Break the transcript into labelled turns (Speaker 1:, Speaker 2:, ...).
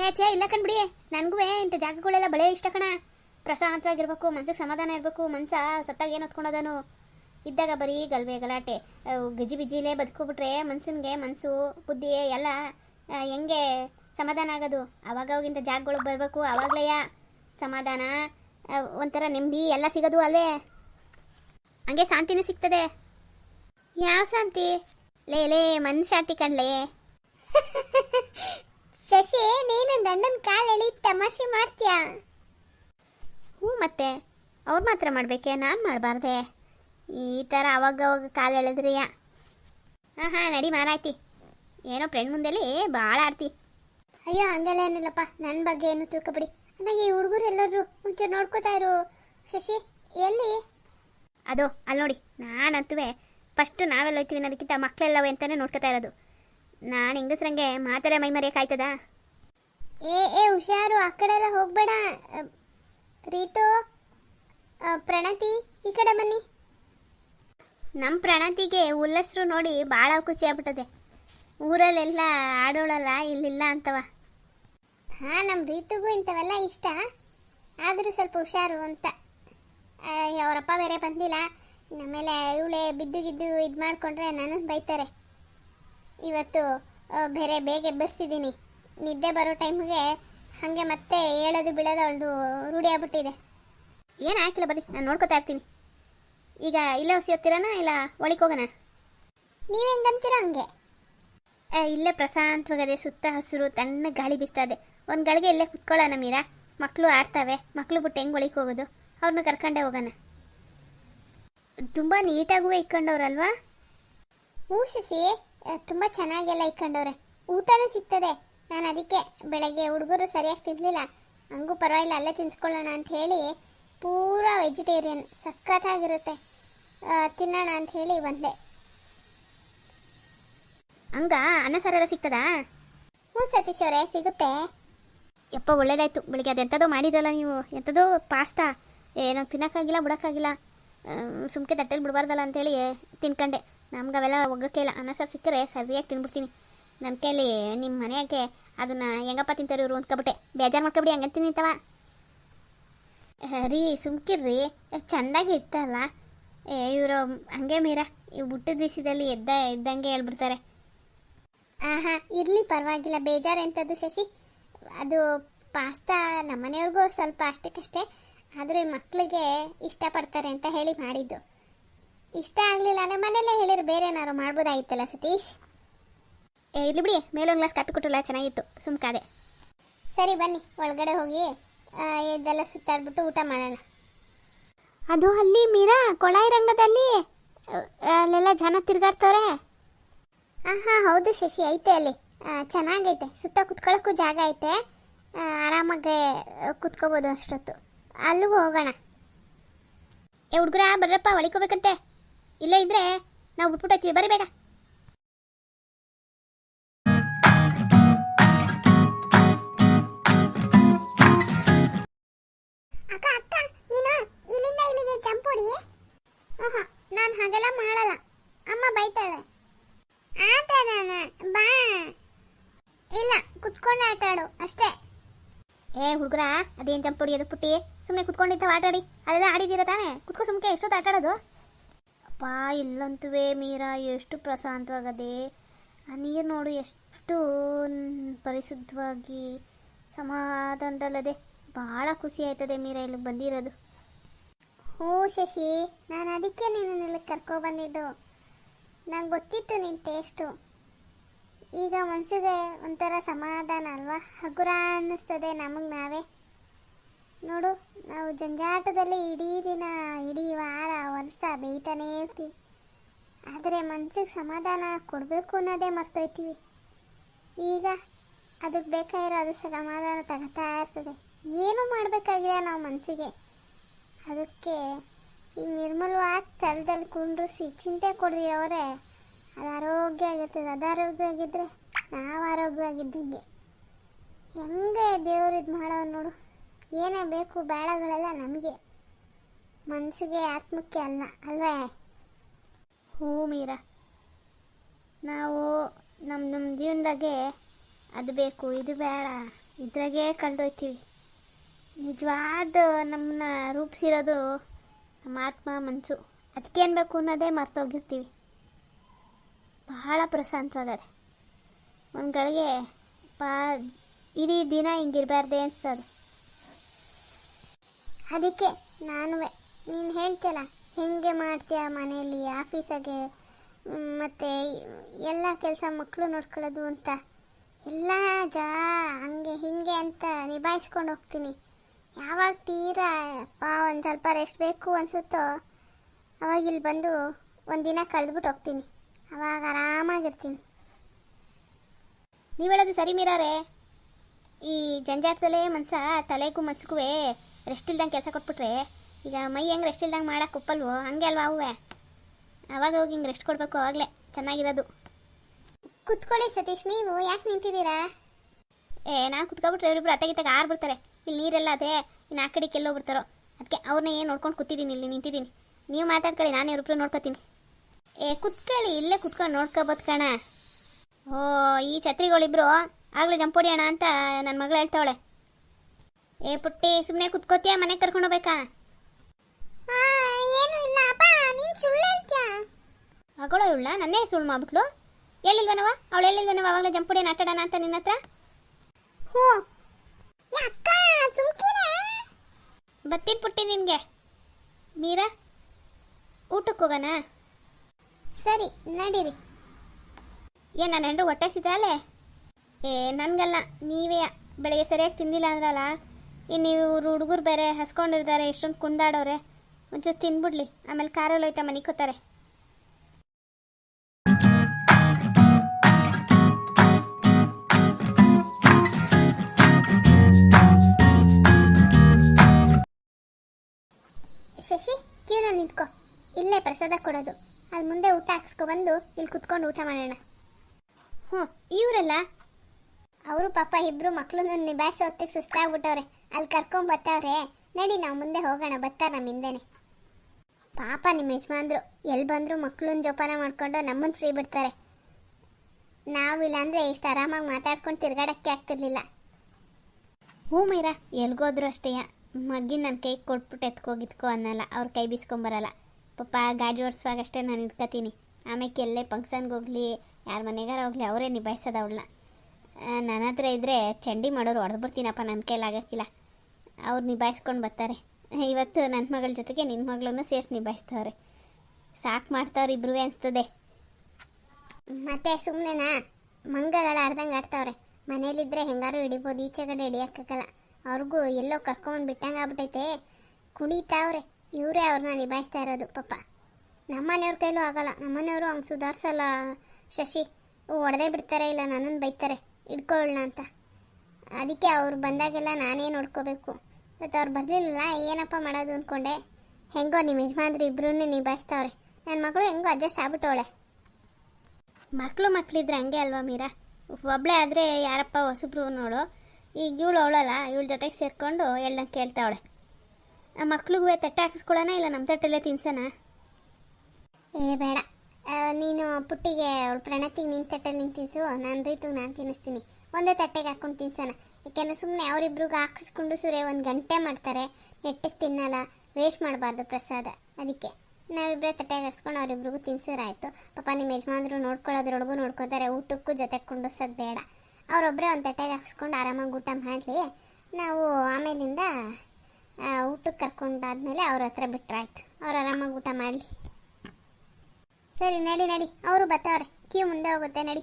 Speaker 1: ಏ ಚೇ ಇಲ್ಲ ಕಣ್ಬಿಡಿ. ನನಗೂ ಇಂಥ ಜಾಗಗಳೆಲ್ಲ ಬಳೆ ಇಷ್ಟ ಕಣ. ಪ್ರಶಾಂತವಾಗಿರ್ಬೇಕು, ಮನ್ಸಿಗೆ ಸಮಾಧಾನ ಇರಬೇಕು, ಮನ್ಸ ಸತ್ತಾಗ ಏನು ಹೊತ್ಕೊಂಡೋದನು? ಇದ್ದಾಗ ಬರೀ ಗಲ್ಬೆ ಗಲಾಟೆ. ಗಜಿ ಬಿಜಿಲೇ ಬದುಕೋಬಿಟ್ರೆ ಮನ್ಸನ್ಗೆ ಮನಸ್ಸು ಬುದ್ಧಿ ಎಲ್ಲ ಹೆಂಗೆ ಸಮಾಧಾನ ಆಗೋದು? ಅವಾಗ ಜಾಗಗಳಿಗೆ ಜಾಗಗಳು ಬರಬೇಕು, ಅವಾಗಲೇ ಸಮಾಧಾನ ಒಂಥರ ನೆಮ್ಮದಿ ಎಲ್ಲ ಸಿಗೋದು ಅಲ್ವೇ? ಹಂಗೆ ಶಾಂತಿನೂ ಸಿಗ್ತದೆ. ಯಾವ ಶಾಂತಿ? ಲೇ ಲೇ ಮನ್ ಶಾಂತಿ ಕಣ್ಲೇ. ಶಶಿ ನೀನು ಗಂಡನ ಕಾಲು ಎಳಿ ತಮಾಷೆ ಮಾಡ್ತೀಯಾ? ಹ್ಞೂ ಮತ್ತೆ. ಅವ್ರು ಮಾತ್ರ ಮಾಡಬೇಕೆ, ನಾನು ಮಾಡಬಾರ್ದೆ. ಈ ಥರ ಅವಾಗ ಅವಾಗ ಕಾಲು ಎಳೆದ್ರಿಯ. ಹಾಂ ಹಾಂ ನಡಿ ಮಾರಾಯ್ತಿ. ಏನೋ ಫ್ರೆಂಡ್ ಮುಂದೆಲಿ ಭಾಳ ಆಡ್ತಿ. ಅಯ್ಯೋ, ಹಂಗೆಲ್ಲ ಏನಿಲ್ಲಪ್ಪ. ನನ್ನ ಬಗ್ಗೆ ಏನು ತಿಳ್ಕೊಬಿಡಿ. ನನಗೆ ಈ ಹುಡುಗರು ಎಲ್ಲರೂ ಮುಂಚೆ ನೋಡ್ಕೋತಾ ಇರು. ಶಶಿ, ಎಲ್ಲಿ? ಅದು, ಅಲ್ಲಿ ನೋಡಿ. ನಾನಂತೂ ಫಸ್ಟು ನಾವೆಲ್ಲ ಹೋಗ್ತೀವಿ ಅನ್ನೋದಕ್ಕಿಂತ ಮಕ್ಕಳೆಲ್ಲವೇ ಅಂತಲೇ ನೋಡ್ಕೋತಾ ಇರೋದು. ನಾನು ಹೆಂಗಸ್ರಂಗೆ ಮಾತಾಡ ಮೈ ಮರೆಯೋಕ್ಕಾಯ್ತದ ಏ ಏ ಹುಷಾರು ಆ ಕಡೆ ಎಲ್ಲ ಹೋಗ್ಬೇಡ ರೀತು ಪ್ರಣತಿ ಈ ಕಡೆ ಬನ್ನಿ. ನಮ್ಮ ಪ್ರಣತಿಗೆ ಉಲ್ಲಸ್ರು ನೋಡಿ ಭಾಳ ಖುಷಿ ಆಗ್ಬಿಟ್ಟದೆ. ಊರಲ್ಲೆಲ್ಲ ಆಡೋಳಲ್ಲ ಇಲ್ಲಿಲ್ಲ ಅಂತವ. ಹಾಂ ನಮ್ಮ ರೀತುಗೂ ಇಂಥವೆಲ್ಲ ಇಷ್ಟ. ಆದರೂ ಸ್ವಲ್ಪ ಹುಷಾರು ಅಂತ. ಅವರಪ್ಪ ಬೇರೆ ಬಂದಿಲ್ಲ. ಆಮೇಲೆ ಇವಳೆ ಬಿದ್ದು ಗಿದ್ದು ಇದು ಮಾಡಿಕೊಂಡ್ರೆ ನಾನು ಬೈತಾರೆ. ಇವತ್ತು ಬೇರೆ ಬೇಗ ಎಬ್ಬರಿಸ್ತಿದ್ದೀನಿ ನಿದ್ದೆ ಬರೋ ಟೈಮ್ಗೆ ಹಾಗೆ ಮತ್ತೆ ಹೇಳೋದು ಬೀಳೋದು ಅವಳದು ರೂಢಿ ಆಗ್ಬಿಟ್ಟಿದೆ. ಏನು ಹಾಕಿಲ್ಲ ಬರ್ರಿ ನಾನು ನೋಡ್ಕೊತಾ ಇರ್ತೀನಿ. ಈಗ ಇಲ್ಲೇ ಹೊಸಿಯೋಗ್ತೀರನ ಇಲ್ಲ ಒಳಗೆ ಹೋಗೋಣ? ನೀವು ಹೆಂಗಂತೀರ ಹಂಗೆ? ಇಲ್ಲೇ ಪ್ರಶಾಂತವಾಗದೆ ಸುತ್ತ ಹಸಿರು ತಣ್ಣ ಗಾಳಿ ಬೀಸ್ತಾ ಇದೆ. ಒಂದು ಗಳಿಗೆ ಇಲ್ಲೇ ಕುತ್ಕೊಳ್ಳೋಣ ಮೀರಾ. ಮಕ್ಕಳು ಆಡ್ತಾವೆ ಮಕ್ಕಳು ಬಿಟ್ಟು ಹೆಂಗೆ ಒಳಗೆ ಹೋಗೋದು? ಅವ್ರನ್ನ ಕರ್ಕೊಂಡೇ ಹೋಗೋಣ. ತುಂಬ ನೀಟಾಗೂ ಇಕ್ಕೊಂಡವ್ರಲ್ವಾ? ಹ್ಞೂ ಶಶಿ. ತುಂಬ ಚೆನ್ನಾಗೆಲ್ಲ ಇಕ್ಕೊಂಡವ್ರೆ. ಊಟನೂ ಸಿಗ್ತದೆ. ನಾನು ಅದಕ್ಕೆ ಬೆಳಗ್ಗೆ ಹುಡುಗರು ಸರಿಯಾಗಿ ತಿನ್ನಲಿಲ್ಲ ಹಂಗೂ ಪರವಾಗಿಲ್ಲ, ಅಲ್ಲೇ ತಿನ್ಸ್ಕೊಳ್ಳೋಣ ಅಂತ ಹೇಳಿ ಪೂರ ವೆಜಿಟೇರಿಯನ್, ಸಖತ್ತಾಗಿರುತ್ತೆ. ತಿನ್ನೋಣ ಅಂತ ಹೇಳಿ ಬಂದೆ. ಹಂಗ? ಅನ್ನ ಸಾರೆಲ್ಲ ಸಿಗ್ತದಾ? ಹ್ಞೂ ಸತೀಶ್ ಅವರೇ, ಸಿಗುತ್ತೆ. ಯಪ್ಪ, ಒಳ್ಳೇದಾಯ್ತು. ಬೆಳಿಗ್ಗೆ ಅದೆಂಥದೋ ಮಾಡಿದ್ರಲ್ಲ ನೀವು. ಎಂಥದೋ ಪಾಸ್ತಾ. ಏನೋ ತಿನ್ನೋಕ್ಕಾಗಿಲ್ಲ, ಬಿಡೋಕ್ಕಾಗಿಲ್ಲ. ಸುಮ್ಕೆ ತಟ್ಟೆಲಿ ಬಿಡಬಾರ್ದಲ್ಲ ಅಂತೇಳಿ ತಿನ್ಕಂಡೆ. ನಮ್ಗೆ ಅವೆಲ್ಲ ಒಗ್ಗಕ್ಕೆ ಇಲ್ಲ. ಅನ್ನ, ಸಾರು ಸಿಕ್ಕರೆ ಸರಿಯಾಗಿ ತಿನ್ಬಿಡ್ತೀನಿ. ನನ್ನ ಕೈಲಿ ನಿಮ್ಮ ಮನೆಯಾಗೆ ಅದನ್ನು ಹೆಂಗಪ್ಪ ತಿಂತಾರೆ ಇವರು ಅಂದ್ಕೊಬಿಟ್ಟೆ ಬೇಜಾರು ಮಾಡ್ಕೊಬಿಡಿ ಹಂಗೆ ನಿಂತವ ರೀ, ಸುಮ್ಕಿರ್ರಿ. ಚೆಂದಾಗಿ ಇತ್ತಲ್ಲ. ಏ, ಇವರು ಹಂಗೆ ಮೀರಾ. ಇವು ಹುಟ್ಟಿದ ದಿವಸದಲ್ಲಿ ಎದ್ದ ಇದ್ದಂಗೆ ಹೇಳ್ಬಿಡ್ತಾರೆ. ಆಹಾ, ಇರಲಿ, ಪರವಾಗಿಲ್ಲ. ಬೇಜಾರು ಎಂಥದ್ದು ಶಶಿ. ಅದು ಪಾಸ್ತಾ ನಮ್ಮನೆಯವ್ರಿಗೂ ಸ್ವಲ್ಪ ಅಷ್ಟಕ್ಕಷ್ಟೇ. ಆದರೆ ಮಕ್ಕಳಿಗೆ ಇಷ್ಟಪಡ್ತಾರೆ ಅಂತ ಹೇಳಿ ಮಾಡಿದ್ದು. ಇಷ್ಟ ಆಗಲಿಲ್ಲ. ನಮ್ಮ ಮನೆಯಲ್ಲೇ ಹೇಳಿರು ಬೇರೆ ಏನಾದ್ರು ಮಾಡ್ಬೋದಾಗಿತ್ತಲ್ಲ ಸತೀಶ್? ಏ ಇಲ್ಲಿ ಬಿಡಿ. ಮೇಲೊಂದು ಗ್ಲಾಸ್ ಕಾಪಿ ಕೊಟ್ಟಲ್ಲ ಚೆನ್ನಾಗಿತ್ತು. ಸುಮ್ಕಾದೆ ಸರಿ ಬನ್ನಿ. ಒಳಗಡೆ ಹೋಗಿ ಇದೆಲ್ಲ ಸುತ್ತಾಡ್ಬಿಟ್ಟು ಊಟ ಮಾಡೋಣ. ಅದು ಅಲ್ಲಿ ಮೀರಾ? ಕೊಳಾಯಿ ರಂಗದಲ್ಲಿ? ಅಲ್ಲೆಲ್ಲ ಜನ ತಿರ್ಗಾಡ್ತವ್ರೆ? ಹಾಂ ಹಾಂ ಹೌದು ಶಶಿ ಐತೆ ಅಲ್ಲಿ. ಚೆನ್ನಾಗೈತೆ. ಸುತ್ತ ಕುತ್ಕೊಳ್ಳೋಕ್ಕೂ ಜಾಗ ಐತೆ. ಆರಾಮಾಗೆ ಕುತ್ಕೋಬೋದು ಅಷ್ಟೊತ್ತು. ಅಲ್ಲಿಗೂ ಹೋಗೋಣ. ಏ ಹುಡುಗ್ರ ಬರ್ರಪ್ಪ ಒಳಿಕೋಬೇಕಂತೆ ಇಲ್ಲೇ ಇದ್ರೆ ನಾವು ಬಿಟ್ಬಿಟ್ಟೈತೀವಿ ಬರೀ ಬೇಗ. ಅಕ್ಕ ಅಕ್ಕ ನೀನು ಹಾಗೆಲ್ಲ ಮಾಡಲ್ಲ. ಅಮ್ಮ ಬೈತಾಳೆ. ಆಟ ಬಾ. ಇಲ್ಲ ಕುತ್ಕೊಂಡು ಆಟಾಡು ಅಷ್ಟೇ. ಏ ಹುಡುಗರ ಅದೇನು ಜಂಪ್ ಹೊಡಿಯೋದು ಪುಟ್ಟಿ? ಸುಮ್ಮನೆ ಕುತ್ಕೊಂಡಿದ್ದಾವೆ ಆಟಾಡಿ. ಅದೆಲ್ಲ ಆಡಿದ್ದೀರ ತಾನೇ? ಕುತ್ಕೋ ಸುಮ್ಕೆ ಎಷ್ಟೊತ್ತು ಆಟ ಆಡೋದು? ಅಪ್ಪ, ಇಲ್ಲಂತುವೆ ಮೀರಾ, ಎಷ್ಟು ಪ್ರಶಾಂತವಾಗದೆ, ಆ ನೀರು ನೋಡು ಎಷ್ಟು ಪರಿಶುದ್ಧವಾಗಿ ಸಮಾಧಾನದಲ್ಲದೆ ಭಾಳ ಖುಷಿ ಆಯ್ತದೆ ಮೀರಾ ಇಲ್ಲಿ ಬಂದಿರೋದು. ಹ್ಞೂ ಶಶಿ, ನಾನು ಅದಕ್ಕೆ ನೀನು ಕರ್ಕೊ ಬಂದಿದ್ದು. ನಂಗೆ ಗೊತ್ತಿತ್ತು ನಿನ್ನ ಟೇಸ್ಟು. ಈಗ ಮನಸ್ಸಿಗೆ ಒಂಥರ ಸಮಾಧಾನ ಅಲ್ವಾ? ಹಗುರ ಅನ್ನಿಸ್ತದೆ ನಮಗೆ ನಾವೇ. ನೋಡು, ನಾವು ಜಂಜಾಟದಲ್ಲಿ ಇಡೀ ದಿನ, ಇಡೀ ವಾರ, ವರ್ಷ ಬೇಯ್ತಾನೇ ಇರ್ತೀವಿ. ಆದರೆ ಮನಸ್ಸಿಗೆ ಸಮಾಧಾನ ಕೊಡಬೇಕು ಅನ್ನೋದೇ ಮರ್ತೋಯ್ತೀವಿ. ಈಗ ಅದಕ್ಕೆ ಬೇಕಾಗಿರೋ ಅದು ಸಮಾಧಾನ ತಗೋತಾ ಇರ್ತದೆ. ಏನು ಮಾಡಬೇಕಾಗಿಲ್ಲ ನಾವು ಮನಸ್ಸಿಗೆ ಅದಕ್ಕೆ ಈ ನಿರ್ಮಲವಾದ ಸ್ಥಳದಲ್ಲಿ ಕುಂಡ್ರಿಸಿ ಚಿಂತೆ ಕೊಡ್ದಿರೋರೆ, ಅದು ಆರೋಗ್ಯ ಆಗಿರ್ತದೆ ಅದು ಆರೋಗ್ಯವಾಗಿದ್ದರೆ ನಾವು ಆರೋಗ್ಯವಾಗಿದ್ದಂಗೆ. ಹೆಂಗೆ ದೇವ್ರು ಇದು ಮಾಡೋ ನೋಡು. ಏನೇ ಬೇಕು ಬೇಡಗಳೆಲ್ಲ ನಮಗೆ. ಮನಸ್ಸಿಗೆ ಆತ್ಮಕ್ಕೆ ಅಲ್ಲ, ಅಲ್ವೇ? ಹೂ ಮೀರಾ, ನಾವು ನಮ್ಮ ನಮ್ಮ ಜೀವನದಾಗೆ ಅದು ಬೇಕು, ಇದು ಬೇಡ, ಇದ್ರಾಗೆ ಕಳೆದೋಯ್ತೀವಿ. ನಿಜವಾದ ನಮ್ಮನ್ನ ರೂಪಿಸಿರೋದು ನಮ್ಮ ಆತ್ಮ ಮನಸ್ಸು ಅದಕ್ಕೇನು ಬೇಕು ಅನ್ನೋದೇ ಮರ್ತೋಗಿರ್ತೀವಿ ಬಹಳ ಪ್ರಶಾಂತವಾಗದೆ. ಒಂದು ಗಳಿಗೆ ಪಾ ಇಡೀ ದಿನ ಹಿಂಗಿರಬಾರ್ದೆ ಅನ್ಸ್ತದೆ. ಅದಕ್ಕೆ ನಾನು ನೀನು ಹೇಳ್ತಿಯಲ್ಲ, ಹೆಂಗೆ ಮಾಡ್ತೀಯ ಮನೆಯಲ್ಲಿ, ಆಫೀಸಾಗೆ ಮತ್ತು ಎಲ್ಲ ಕೆಲಸ ಮಕ್ಕಳು ನೋಡ್ಕೊಳ್ಳೋದು ಅಂತ. ಎಲ್ಲ ಜಾ, ಹಂಗೆ ಹಿಂಗೆ ಅಂತ ನಿಭಾಯಿಸ್ಕೊಂಡು ಹೋಗ್ತೀನಿ. ಯಾವಾಗ ತೀರಾ, ಪಾ, ಒಂದು ಸ್ವಲ್ಪ ರೆಸ್ಟ್ ಬೇಕು ಅನಿಸುತ್ತೋ, ಅವಾಗ ಇಲ್ಲಿ ಬಂದು ಒಂದು ದಿನ ಕಳೆದ್ಬಿಟ್ಟು ಹೋಗ್ತೀನಿ. ಅವಾಗ ಆರಾಮಾಗಿರ್ತೀನಿ. ನೀವು ಹೇಳೋದು ಸರಿ ಮೀರಾರೆ ಈ ಜಂಜಾಟದಲ್ಲೇ ಮನ್ಸ ತಲೆಗೂ ಮನ್ಸಿಗೂ ರೆಸ್ಟ್ ಇಲ್ದಂಗೆ ಕೆಲಸ ಕೊಟ್ಬಿಟ್ರೆ, ಈಗ ಮೈ ಹೆಂಗೆ ರೆಸ್ಟ್ ಇಲ್ದಂಗೆ ಮಾಡಕ್ಕೆ ಒಪ್ಪಲ್ವೋ? ಹಂಗೆ ಅಲ್ವಾ ಅವುವೆ? ಅವಾಗ ಹೋಗಿ ಹಿಂಗೆ ರೆಸ್ಟ್ ಕೊಡಬೇಕು ಅವಾಗಲೇ, ಚೆನ್ನಾಗಿರೋದು. ಕುತ್ಕೊಳ್ಳಿ ಸತೀಶ್, ನೀವು ಯಾಕೆ ನಿಂತಿದ್ದೀರಾ? ಏ, ನಾನು ಕುತ್ಕೊಬಿಟ್ರೆ ಇವರಿಬ್ರು ಆರು ಆರ್ಬಿಡ್ತಾರೆ ಇಲ್ಲಿ ನೀರೆಲ್ಲ ಅದೇ ಇನ್ನು ಆ ಕಡೆಗೆ ಕೆಲ್ಲೋಗ್ಬಿಡ್ತಾರೋ ಅದಕ್ಕೆ ಅವ್ರನ್ನ ಏನು ನೋಡ್ಕೊಂಡು ಕೂತಿದ್ದೀನಿ, ಇಲ್ಲಿ ನಿಂತಿದ್ದೀನಿ. ನೀವು ಮಾತಾಡ್ಕೊಳ್ಳಿ, ನಾನು ಇವರಿಬ್ರು ನೋಡ್ಕೊತೀನಿ. ಏ, ಕುತ್ಕೊಳ್ಳಿ, ಇಲ್ಲೇ ಕುತ್ಕೊಂಡು ನೋಡ್ಕೋಬೋದು ಕಣ. ಓ, ಈ ಛತ್ರಿಗಳಿಬ್ರು ಆಗಲೇ ಜಂಪೋಡಿ ಅಣ್ಣ ಅಂತ ನನ್ನ ಮಗಳು ಹೇಳ್ತಾವಳೆ. ಏ ಪುಟ್ಟಿ ಸುಮ್ಮನೆ ಕುತ್ಕೋತೀಯ? ಮನೆಗೆ ಕರ್ಕೊಂಡು ಹೋಗ್ಬೇಕಾ? ಏನು ಇಲ್ಲ ಅಪ್ಪ ನೀನು ಸುಳ್ಳು ಹೇಳ್ತೀಯ? ಮಗಳು ಇವಳ ನನ್ನೇ ಸುಳ್ಳು ಮಾಡ್ಬಿಟ್ಲು. ಹೇಳಿಲ್ವನವ ಅವಳು ಹೇಳಿಲ್ವನವ ಅವಾಗಲೇ ಜಂಪುಡಿ ಆಟಾಡೋಣ ಅಂತ ನಿನ್ನ ಹತ್ರ? ಹ್ಞೂ. ಅಕ್ಕ ಸುಮ್ಕಿರೆ ಬತ್ತೀನಿ ಪುಟ್ಟಿ ನಿನಗೆ. ಮೀರಾ ಊಟಕ್ಕೆ ಹೋಗೋಣ? ಸರಿ ನಡೀರಿ. ಏನು ನನ್ನ ಹೆಂಡ್ರು ಹೊಟ್ಟೆ ಸಿಗಲ್ಲೇ ಏ ನನಗಲ್ಲ. ನೀವೇ ಬೆಳಗ್ಗೆ ಸರಿಯಾಗಿ ತಿಂದಿಲ್ಲ ಅಂದ್ರಲ್ಲ? ಇನ್ನು ಇವ್ರು ಹುಡುಗರು ಬೇರೆ ಹಸ್ಕೊಂಡಿರ್ತಾರೆ ಎಷ್ಟೊಂದು ಕುಂದಾಡೋರೆ. ಒಂಚೂರು ತಿನ್ಬಿಡ್ಲಿ. ಆಮೇಲೆ ಕಾರಲ್ಲಿ ಹೋಯ್ತಾ ಮನೆಗೆ ಕೂತಾರೆ. ಶಶಿ ಕ್ಯೂನಲ್ಲಿ ನಿಂತ್ಕೋ. ಇಲ್ಲೇ ಪ್ರಸಾದ ಕೊಡೋದು. ಅಲ್ಲಿ ಮುಂದೆ ಊಟ ಹಾಕ್ಸ್ಕೊ ಬಂದು ಇಲ್ಲಿ ಕುತ್ಕೊಂಡು ಊಟ ಮಾಡೋಣ. ಹ್ಞೂ ಇವರಲ್ಲ ಅವರು ಪಾಪ ಇಬ್ರು ಮಕ್ಕಳನ್ನ ನಿಭಾಯಿಸೋ ಹೊತ್ತಿಗೆ ಸುಸ್ತಾಗ್ಬಿಟ್ಟವ್ರೆ. ಅಲ್ಲಿ ಕರ್ಕೊಂಡ್ ಬರ್ತಾವ್ರೆ ನಡಿ, ನಾವು ಮುಂದೆ ಹೋಗೋಣ. ಬರ್ತಾರೆ ನಮ್ಮ ಹಿಂದೆನೆ. ಪಾಪ ನಿಮ್ಮ ಯಜಮಾನ್ರು. ಎಲ್ಲಿ ಬಂದರೂ ಮಕ್ಕಳನ್ನ ಜೋಪಾನ ಮಾಡ್ಕೊಂಡು ನಮ್ಮನ್ನು ಫ್ರೀ ಬಿಡ್ತಾರೆ. ನಾವಿಲ್ಲ ಅಂದ್ರೆ ಇಷ್ಟು ಆರಾಮಾಗಿ ಮಾತಾಡ್ಕೊಂಡು ತಿರ್ಗಾಡೋಕ್ಕೆ ಆಗ್ತಿರ್ಲಿಲ್ಲ. ಹ್ಞೂ ಮೀರಾ, ಎಲ್ಗೋದ್ರು ಅಷ್ಟೇ. ಮಗ್ಗಿ ನನ್ನ ಕೈ ಕೊಟ್ಬಿಟ್ಟು ಎತ್ಕೋಗಿತ್ಕೋ ಅನ್ನಲ್ಲ. ಅವ್ರ ಕೈ ಬೀಸ್ಕೊಂಬರಲ್ಲ. ಪಾಪ ಗಾಡಿ ಓಡಿಸುವಾಗಷ್ಟೇ ನಾನು ಇಟ್ಕೋತೀನಿ ಆಮೇಲೆ ಎಲ್ಲೇ ಫಂಕ್ಷನ್ಗೆ ಹೋಗ್ಲಿ, ಯಾರ ಮನೆಗಾರ ಹೋಗ್ಲಿ, ಅವರೇ ನಿಭಾಯಿಸೋದು ಅವಳನ್ನ. ನನ್ನ ಹತ್ರ ಇದ್ದರೆ ಚಂಡಿ ಮಾಡೋರು ಹೊಡೆದ್ಬಿಡ್ತೀನಪ್ಪ ನನ್ನ ಕೈಲಾಗಕ್ಕಿಲ್ಲ ಅವ್ರು ನಿಭಾಯಿಸ್ಕೊಂಡು ಬರ್ತಾರೆ. ಇವತ್ತು ನನ್ನ ಮಗಳ ಜೊತೆಗೆ ನಿನ್ನ ಮಗಳನ್ನು ಸೇರಿಸಿ ನಿಭಾಯಿಸ್ತವ್ರೆ. ಸಾಕು ಮಾಡ್ತಾವ್ರೆ ಇಬ್ರು ಅನಿಸ್ತದೆ. ಮತ್ತೆ ಸುಮ್ಮನೆನಾ ಮಂಗಗಳ ಆಡ್ದಂಗೆ ಆಡ್ತಾವ್ರೆ. ಮನೇಲಿದ್ದರೆ ಹೆಂಗಾರು ಹಿಡಿಬೋದು, ಈಚೆ ಕಡೆ ಹಿಡಿಯೋಕ್ಕಾಗಲ್ಲ. ಅವ್ರಿಗೂ ಎಲ್ಲೋ ಕರ್ಕೊಂಡು ಬಿಟ್ಟಂಗೆ ಆಗ್ಬಿಟ್ಟೈತೆ. ಕುಣಿತಾವ್ರೆ. ಇವರೇ ಅವ್ರನ್ನ ನಿಭಾಯಿಸ್ತಾ ಇರೋದು, ಪಾಪ. ನಮ್ಮನೆಯವ್ರ ಕೈಲೂ ಆಗಲ್ಲ. ನಮ್ಮನೆಯವರು ಹಂಗೆ ಸುಧಾರಿಸಲ್ಲ, ಶಶಿ. ಹೊಡೆದೇ ಬಿಡ್ತಾರೆ ಇಲ್ಲ ನನ್ನನ್ನು ಬೈತಾರೆ. ಹಿಡ್ಕೊಳ್ಳ ಅಂತ. ಅದಕ್ಕೆ ಅವ್ರು ಬಂದಾಗೆಲ್ಲ ನಾನೇ ನೋಡ್ಕೋಬೇಕು? ಇವತ್ತು ಅವ್ರು ಬರಲಿಲ್ಲ ಏನಪ್ಪ ಮಾಡೋದು ಅಂದ್ಕೊಂಡೆ ಹೆಂಗೋ ನಿಮ್ಮ ಯಜಮಾನ್ರು ಇಬ್ಬರೂ ನಿಭಾಯಿಸ್ತಾವ್ರೆ. ನನ್ನ ಮಗಳು ಹೆಂಗೋ ಅಡ್ಜಸ್ಟ್ ಆಗ್ಬಿಟ್ಟವಳೆ. ಮಕ್ಕಳು ಮಕ್ಕಳಿದ್ರೆ ಹಂಗೆ ಅಲ್ವಾ ಮೀರಾ? ಒಬ್ಬಳೇ ಆದರೆ ಯಾರಪ್ಪ ಹೊಸಬ್ರು ನೋಡು. ಈಗ ಇವಳು ಅವಳಲ್ಲ, ಇವಳ ಜೊತೆಗೆ ಸೇರಿಕೊಂಡು ಎಲ್ಲ ಕೇಳ್ತಾವಳೆ. ಆ ಮಕ್ಳಿಗೂ ತಟ್ಟೆ ಹಾಕಿಸ್ಕೊಳ್ಳೋಣ ಇಲ್ಲ ನಮ್ಮ ತಟ್ಟೆಲ್ಲೇ ತಿನ್ಸೋಣ ಏ, ಬೇಡ. ನೀನು ಪುಟ್ಟಿಗೆ ಅವಳು ಪ್ರಣತಿಗೆ ನಿನ್ನ ತಟ್ಟೆಲಿ ತಿನ್ಸು ನಾನು ರೀತಿಗೆ ನಾನು ತಿನ್ನಿಸ್ತೀನಿ. ಒಂದೇ ತಟ್ಟೆಗೆ ಹಾಕ್ಕೊಂಡು ತಿನ್ಸೋಣ. ಯಾಕೆಂದ್ರೆ ಸುಮ್ಮನೆ ಅವರಿಬ್ರಿಗೂ ಹಾಕಿಸ್ಕೊಂಡು ಸುರೇ ಒಂದು ಗಂಟೆ ಮಾಡ್ತಾರೆ. ನೆಟ್ಟಿಗೆ ತಿನ್ನಲ್ಲ, ವೇಸ್ಟ್ ಮಾಡಬಾರ್ದು ಪ್ರಸಾದ. ಅದಕ್ಕೆ ನಾವಿಬ್ಬರೇ ತಟ್ಟೆಗೆ ಹಾಕ್ಸ್ಕೊಂಡು ಅವರಿಬ್ರಿಗೂ ತಿನ್ಸೋರಾಯಿತು. ಪಾಪ ನಿಮ್ಮ ಯಜಮಾನ್ರು ನೋಡ್ಕೊಳ್ಳೋದ್ರೊಳಗೂ ನೋಡ್ಕೋತಾರೆ, ಊಟಕ್ಕೂ ಜೊತೆ ಕುಂಡಿಸೋದು ಬೇಡ. ಅವರೊಬ್ಬರೇ ಒಂದು ತಟ್ಟೆಗೆ ಹಾಕ್ಸ್ಕೊಂಡು ಆರಾಮಾಗಿ ಊಟ ಮಾಡಲಿ. ನಾವು ಆಮೇಲಿಂದ ಊಟಕ್ಕೆ ಕರ್ಕೊಂಡಾದ್ಮೇಲೆ ಅವ್ರ ಹತ್ರ ಬಿಟ್ಟರಾಯ್ತು ಅವ್ರು ಆರಾಮಾಗಿ ಊಟ ಮಾಡಲಿ. ಸರಿ ನಡಿ ನಡಿ. ಅವರು ಬರ್ತಾವ್ರೆ ಕ್ಯೂ ಮುಂದೆ ಹೋಗುತ್ತೆ ನಡಿ.